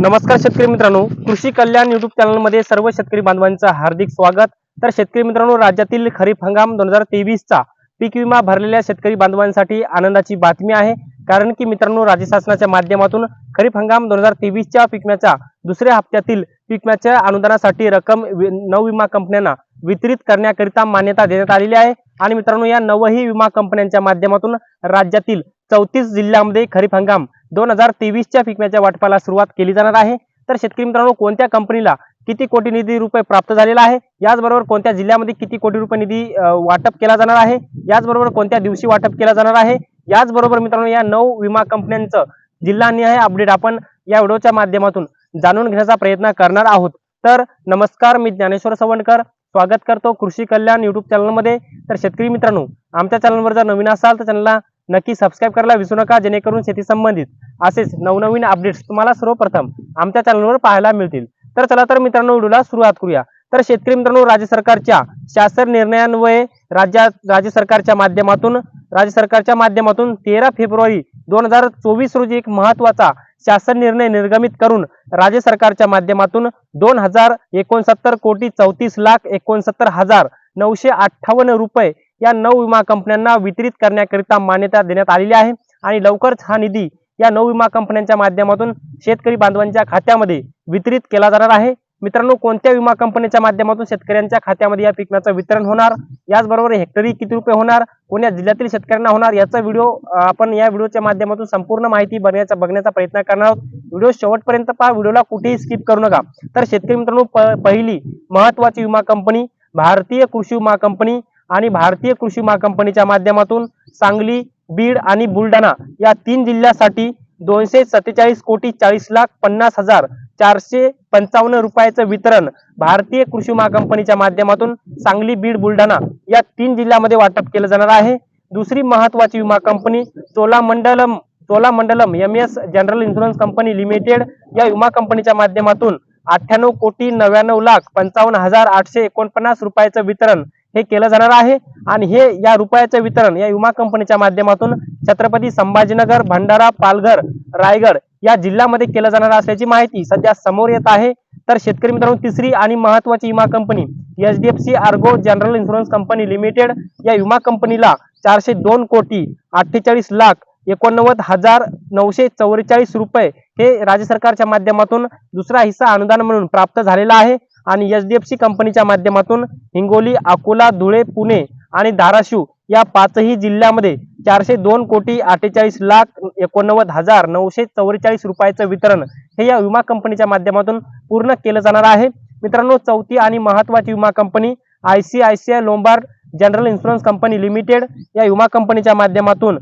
नमस्कार शेतकरी मित्रांनो कृषी कल्याण युट्यूब चॅनलमध्ये सर्व शेतकरी बांधवांचं हार्दिक स्वागत. तर शेतकरी मित्रांनो राज्यातील खरीप हंगाम दोन हजार तेवीसचा पीक विमा भरलेल्या शेतकरी बांधवांसाठी आनंदाची बातमी आहे. कारण की मित्रांनो राज्य शासनाच्या माध्यमातून खरीप हंगाम दोन हजार तेवीसच्या पिकम्याच्या दुसऱ्या हप्त्यातील पिकम्याच्या अनुदानासाठी रक्कम वि- नऊ विमा कंपन्यांना वितरित करण्याकरिता मान्यता देण्यात आलेली आहे. आणि मित्रांनो या नवही विमा कंपन्यांच्या माध्यमातून राज्यातील चौतीस जिल्ह्यामध्ये खरीप हंगाम दोन हजार तेवीसच्या पिकम्याच्या वाटपाला सुरुवात केली जाणार आहे. तर शेतकरी मित्रांनो कोणत्या कंपनीला किती कोटी निधी रुपये प्राप्त झालेला आहे? याचबरोबर कोणत्या जिल्ह्यामध्ये किती कोटी रुपये निधी वाटप केला जाणार आहे? याचबरोबर कोणत्या दिवशी वाटप केला जाणार आहे? याचबरोबर मित्रांनो या नऊ विमा कंपन्यांचं जिल्हानिहाय अपडेट आपण या व्हिडिओच्या माध्यमातून जाणून घेण्याचा प्रयत्न करणार आहोत. तर नमस्कार मी ज्ञानेश्वर सवंडकर. स्वागत करतो कृषी कल्याण युट्यूब चॅनलमध्ये तर शेतकरी मित्रांनो आमच्या चॅनलवर जर नवीन असाल तर चॅनलला नक्की सबस्क्राईब करायला विसरू नका जेणेकरून शेती संबंधित असेच नवनवीन अपडेट्स तुम्हाला सर्वप्रथम आमच्या चॅनलवर पाहायला मिळतील. तर चला तर मित्रांनो व्हिडिओला सुरुवात करूया. तर शेतकरी मित्रांनो राज्य सरकारच्या शासन निर्णयान्वये राज्यात राज्य सरकारच्या माध्यमातून राज्य सरकारच्या माध्यमातून तेरा फेब्रुवारी दोन हजार चोवीस रोजी एक महत्त्वाचा शासन निर्णय निर्गमित करून राज्य सरकारच्या माध्यमातून दोन हजार एकोणसत्तर कोटी चौतीस लाख एकोणसत्तर हजार नऊशे अठ्ठावन्न रुपये या नऊ विमा कंपन्यांना वितरित करण्याकरिता मान्यता देण्यात आलेली आहे. आणि लवकरच हा निधी या नऊ विमा कंपन्यांच्या माध्यमातून शेतकरी बांधवांच्या खात्यामध्ये वितरित केला जाणार आहे. मित्रांनो कोणत्या विमा कंपनीच्या माध्यमातून शेतकऱ्यांच्या खात्यामध्ये या पिकण्याचं वितरण होणार? याचबरोबर हेक्टरी किती रुपये होणार? कोण्या जिल्ह्यातील शेतकऱ्यांना होणार? याचा व्हिडिओ आपण या व्हिडिओच्या माध्यमातून संपूर्ण माहिती बघण्याचा बघण्याचा प्रयत्न करणार आहोत. व्हिडिओ शेवटपर्यंत पहा. व्हिडिओला कुठेही स्किप करू नका. तर शेतकरी मित्रांनो पहिली महत्वाची विमा कंपनी भारतीय कृषी विमा कंपनी आणि भारतीय कृषी विमा कंपनीच्या माध्यमातून सांगली बीड आणि बुलढाणा या तीन जिल्ह्यासाठी दोनशे सत्तेचाळीस कोटी चाळीस लाख पन्नास हजार चारशे पंचावन्न रुपयाचं वितरण भारतीय कृषी विमा कंपनीच्या माध्यमातून सांगली बीड बुलढाणा या तीन जिल्ह्यामध्ये वाटप केलं जाणार आहे. दुसरी महत्वाची विमा company Cholamandalam Cholamandalam M S general insurance company limited या विमा कंपनीच्या माध्यमातून अठ्ठ्याण्णव कोटी नव्याण्णव लाख पंचावन्न हजार आठशे एकोणपन्नास रुपयाचं वितरण हे केलं जाणार आहे. आणि हे या रुपयाचं वितरण या विमा कंपनीच्या माध्यमातून छत्रपती संभाजीनगर भंडारा पालघर रायगड या जिल्ह्यामध्ये केलं जाणार असल्याची माहिती सध्या समोर येत आहे. तर शेतकरी मित्रांनो तिसरी आणि महत्वाची विमा company H D F C Ergo general insurance company limited या विमा कंपनीला चारशे दोन कोटी अठ्ठेचाळीस लाख एकोणनव्वद हजार नऊशे चौवेचाळीस रुपये हे राज्य सरकारच्या माध्यमातून दुसरा हिस्सा अनुदान म्हणून प्राप्त झालेला आहे. आणि एच डी एफ सी कंपनीच्या माध्यमातून हिंगोली अकोला धुळे पुणे आणि धाराशिव या पाचही जिल्ह्यामध्ये चारशे दोन कोटी अठ्ठेचाळीस लाख एकोणनव्वद हजार नऊशे चौवेचाळीस रुपयाचं वितरण हे या विमा कंपनीच्या माध्यमातून पूर्ण केलं जाणार आहे. मित्रांनो चौथी आणि महत्वाची विमा company I C I C I Lombard general insurance company limited या विमा कंपनीच्या माध्यमातून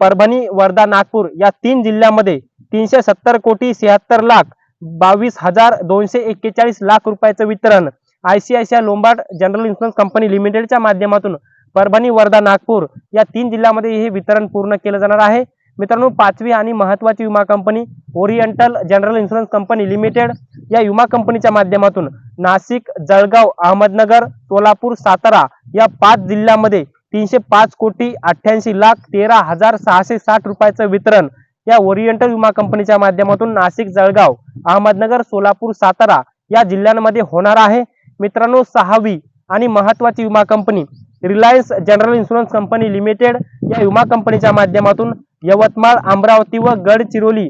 परभणी वर्धा नागपूर या तीन जिल्ह्यामध्ये तीनशे सत्तर कोटी शहात्तर लाख बावीस हजार दोनशे एक्केचाळीस लाख रुपयाचं वितरण I C I C I Lombard general insurance company लिमिटेडच्या माध्यमातून परभणी वर्धा नागपूर या तीन जिल्ह्यामध्ये हे वितरण पूर्ण केलं जाणार आहे. मित्रांनो पाचवी आणि महत्वाची विमा company oriental general insurance company limited या विमा कंपनीच्या माध्यमातून नाशिक जळगाव अहमदनगर सोलापूर सातारा या पाच जिल्ह्यामध्ये तीनशे पाच कोटी अठ्ठ्याऐंशी लाख तेरा हजार सहाशे साठ रुपयाचं वितरण या ओरिएंटल विमा कंपनीच्या माध्यमातून नाशिक जळगाव अहमदनगर सोलापूर सातारा या जिल्ह्यांमध्ये होणार आहे. मित्रांनो सहावी आणि महत्वाची विमा company Reliance general insurance company limited या विमा कंपनीच्या माध्यमातून यवतमाळ अमरावती व गडचिरोली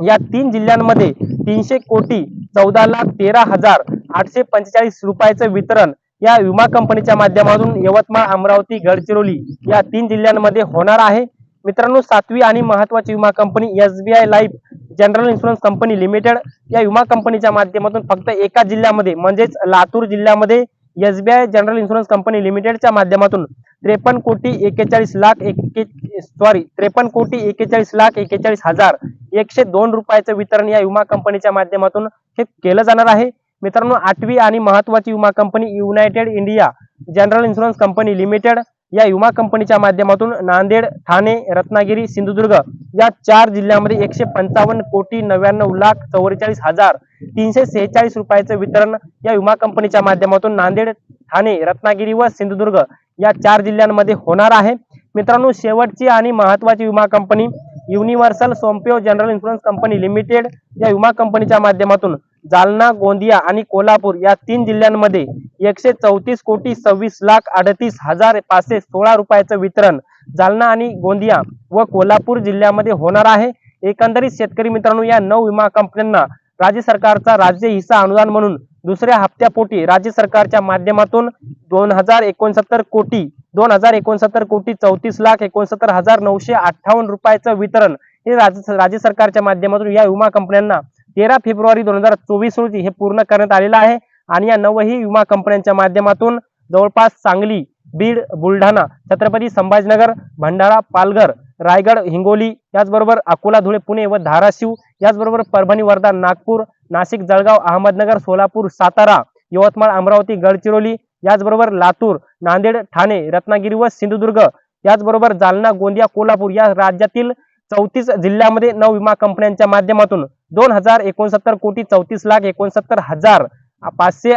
या तीन जिल्ह्यांमध्ये तीनशे कोटी चौदा लाख तेरा हजार आठशे पंचेचाळीस रुपयाचं वितरण या विमा कंपनीच्या माध्यमातून यवतमाळ अमरावती गडचिरोली या तीन जिल्ह्यांमध्ये होणार आहे. मित्रांनो सातवी आणि महत्वाची विमा company S B I life general insurance company limited या विमा कंपनीच्या माध्यमातून फक्त एका जिल्ह्यामध्ये म्हणजेच लातूर जिल्ह्यामध्ये S B I general insurance company लिमिटेडच्या माध्यमातून त्रेपन्न कोटी एकेचाळीस लाख एके सॉरी त्रेपन्न कोटी एकेचाळीस लाख एकेचाळीस हजार एकशे दोन रुपयाचं वितरण या विमा कंपनीच्या माध्यमातून हे केलं जाणार आहे. मित्रांनो आठवी आणि महत्वाची विमा company United India general insurance company limited या विमा कंपनीच्या माध्यमातून नांदेड ठाणे रत्नागिरी सिंधुदुर्ग या चार जिल्ह्यामध्ये एकशे पंचावन्न कोटी नव्याण्णव लाख चौवेचाळीस हजार तीनशे सेहेचाळीस रुपयाचं वितरण या विमा कंपनीच्या माध्यमातून नांदेड ठाणे रत्नागिरी व सिंधुदुर्ग या चार जिल्ह्यांमध्ये होणार आहे. मित्रांनो शेवटची आणि महत्वाची विमा company Universal Sompo general insurance company limited या विमा कंपनीच्या माध्यमातून जालना गोंदिया आणि कोल्हापूर या तीन जिल्ह्यांमध्ये एकशे चौतीस कोटी सव्वीस लाख अडतीस हजार पाचशे सोळा रुपयाचं वितरण जालना आणि गोंदिया व कोल्हापूर जिल्ह्यामध्ये होणार आहे. एकंदरीत शेतकरी मित्रांनो या नऊ विमा कंपन्यांना राज्य सरकारचा राज्य हिस्सा अनुदान म्हणून दुसऱ्या हप्त्यापोटी राज्य सरकारच्या माध्यमातून दोन हजार एकोणसत्तर कोटी दोन हजार एकोणसत्तर कोटी चौतीस लाख एकोणसत्तर हजार नऊशे अठ्ठावन्न रुपयाचं वितरण हे राज्य राज्य सरकारच्या माध्यमातून या विमा कंपन्यांना तेरा फेब्रुवारी दोन हजार चोवीस रोजी हे पूर्ण करण्यात आलेलं आहे. आणि या नवही विमा कंपन्यांच्या माध्यमातून जवळपास सांगली बीड बुलढाणा छत्रपती संभाजीनगर भंडारा पालघर रायगड हिंगोली याचबरोबर अकोला धुळे पुणे व धाराशिव याचबरोबर परभणी वर्धा नागपूर नाशिक जळगाव अहमदनगर सोलापूर सातारा यवतमाळ अमरावती गडचिरोली याचबरोबर लातूर नांदेड ठाणे रत्नागिरी व सिंधुदुर्ग याचबरोबर जालना गोंदिया कोल्हापूर या राज्यातील चौतीस जिल्ह्यामध्ये नऊ विमा कंपन्यांच्या माध्यमातून दोन हजार एकोणसत्तर कोटी चौतीस लाख एकोणसत्तर हजार पाचशे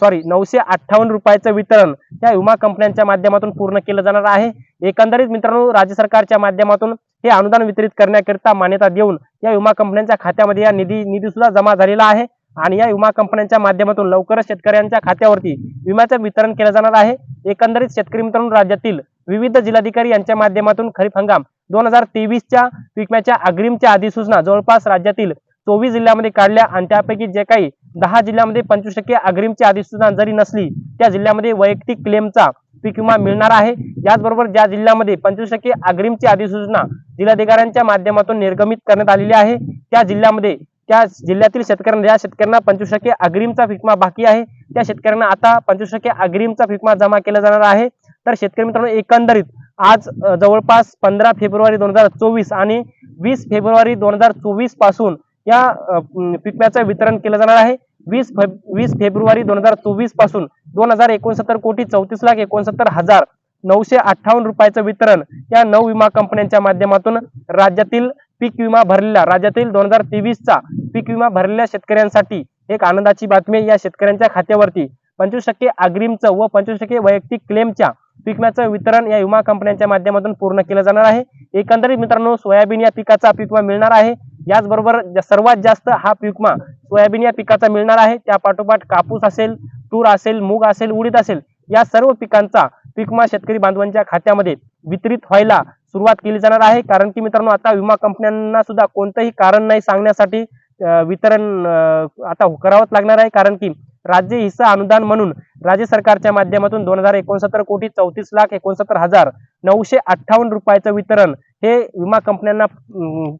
सॉरी नऊशे अठ्ठावन्न रुपयाचं वितरण या विमा कंपन्यांच्या माध्यमातून पूर्ण केलं जाणार आहे. एकंदरीत मित्रांनो राज्य सरकारच्या माध्यमातून हे अनुदान वितरित करण्याकरिता मान्यता देऊन या विमा कंपन्यांच्या खात्यामध्ये या निधी निधी सुद्धा जमा झालेला आहे आणि या विमा कंपन्यांच्या माध्यमातून लवकरच शेतकऱ्यांच्या खात्यावरती विम्याचं वितरण केलं जाणार आहे. एकंदरीत शेतकरी मित्रांनो राज्यातील विविध जिल्हाधिकारी यांच्या माध्यमातून खरीप हंगाम दोन हजार तेवीसच्या पिकम्याच्या अग्रिमच्या अधिसूचना जवळपास राज्यातील चोवीस जिल्ह्यामध्ये काढल्या आणि त्यापैकी जे काही दहा जिल्ह्यामध्ये पंचवीस टक्के अग्रिमची अधिसूचना जरी नसली त्या जिल्ह्यामध्ये वैयक्तिक क्लेमचा पीक विमा मिळणार आहे. याचबरोबर ज्या जिल्ह्यामध्ये पंचवीस टक्के अग्रिमची अधिसूचना जिल्हाधिकाऱ्यांच्या माध्यमातून निर्गमित करण्यात आलेली आहे त्या जिल्ह्यामध्ये त्या जिल्ह्यातील शेतकऱ्यांना ज्या शेतकऱ्यांना पंचवीस टक्के अग्रिमचा फिकमा बाकी आहे त्या शेतकऱ्यांना आता पंचवीस टक्के अग्रिमचा फिकमा जमा केला जाणार आहे. तर शेतकरी मित्रांनो एकंदरीत आज जवळपास पंधरा फेब्रुवारी दोन हजार चोवीस आणि वीस फेब्रुवारी दोन हजार चोवीसपासून या पिकव्याचं पिकम्याचं वितरण केलं जाणार आहे. वीस फेब वीस फेब्रुवारी दोन हजार चोवीसपासून दोन हजार एकोणसत्तर कोटी चौतीस लाख एकोणसत्तर हजार नऊशे अठ्ठावन्न रुपयाचं वितरण या नऊ विमा कंपन्यांच्या माध्यमातून राज्यातील पीक विमा भरलेल्या राज्यातील दोन हजार तेवीसचा पीक विमा भरलेल्या शेतकऱ्यांसाठी एक आनंदाची बातमी या शेतकऱ्यांच्या खात्यावरती पंचवीस टक्के अग्रिमचं व पंचवीस टक्के वैयक्तिक क्लेमच्या पीक विम्याचं वितरण या विमा कंपन्यांच्या माध्यमातून पूर्ण केलं जाणार आहे. एकंदरीत मित्रांनो सोयाबीन या पिकाचा पीक विमा मिळणार आहे. याचबरोबर ज- सर्वात जास्त हा पिकमा सोयाबीन या पिकाचा मिळणार आहे त्या पाठोपाठ कापूस असेल तूर असेल मूग असेल उडीद असेल या सर्व पिकांचा पिकमा शेतकरी बांधवांच्या खात्यामध्ये वितरित व्हायला सुरुवात केली जाणार आहे. कारण की मित्रांनो आता विमा कंपन्यांना सुद्धा कोणतंही कारण नाही सांगण्यासाठी वितरण आता करावंच लागणार आहे. कारण की राज्य हिस्सा अनुदान म्हणून राज्य सरकारच्या माध्यमातून दोन हजार एकोणसत्तर कोटी चौतीस लाख एकोणसत्तर हजार नऊशे अठ्ठावन्न रुपयाचं वितरण हे विमा कंपन्यांना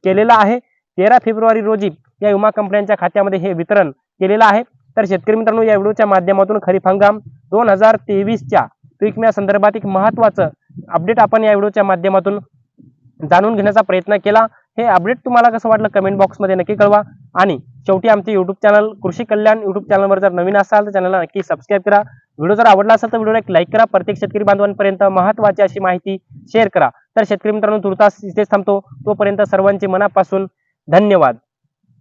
केलेलं आहे. तेरा फेब्रुवारी रोजी या विमा कंपन्यांच्या खात्यामध्ये हे वितरण केलेलं आहे. तर शेतकरी मित्रांनो या व्हिडिओच्या माध्यमातून खरीप हंगाम दोन हजार तेवीसच्या पीक संदर्भात एक महत्वाचं अपडेट आपण या व्हिडिओच्या माध्यमातून जाणून घेण्याचा प्रयत्न केला. हे अपडेट तुम्हाला कसं वाटलं कमेंट बॉक्समध्ये नक्की कळवा. आणि शेवटी आमचे युट्यूब चॅनल कृषी कल्याण युट्यूब चॅनलवर जर नवीन असाल तर चॅनलला नक्की सबस्क्राईब करा. व्हिडिओ जर आवडला असेल तर व्हिडिओला एक लाईक करा. प्रत्येक शेतकरी बांधवांपर्यंत महत्वाची अशी माहिती शेअर करा. तर शेतकरी मित्रांनो तुर्तास इथेच थांबतो. तोपर्यंत सर्वांचे मनापासून धन्यवाद.